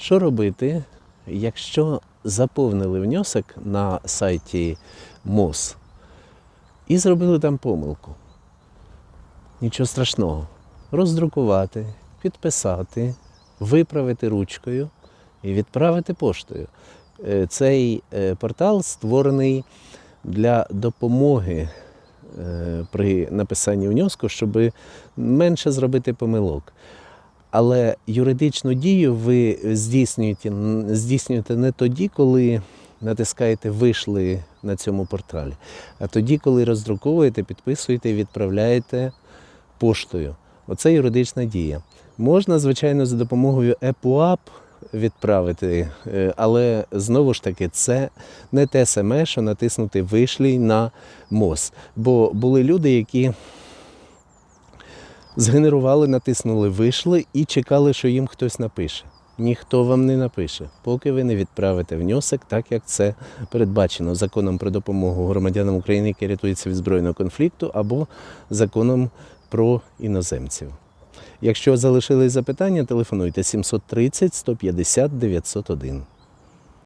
Що робити, якщо заповнили внесок на сайті МОЗ і зробили там помилку? Нічого страшного. Роздрукувати, підписати, виправити ручкою і відправити поштою. Е, Цей е, портал створений для допомоги е, при написанні внеску, щоб менше зробити помилок. Але юридичну дію ви здійснюєте, здійснюєте не тоді, коли натискаєте вийшли на цьому порталі, а тоді, коли роздруковуєте, підписуєте і відправляєте поштою. Оце юридична дія. Можна, звичайно, за допомогою EPUAP відправити, е, але знову ж таки, це не те саме, що натиснути вишлі на МОЗ. Бо були люди, які згенерували, натиснули вийшли і чекали, що їм хтось напише. Ніхто вам не напише, поки ви не відправите внесок, так як це передбачено законом про допомогу громадянам України, які рятуються від збройного конфлікту, або законом про іноземців. Якщо залишились запитання, телефонуйте 730 150 901.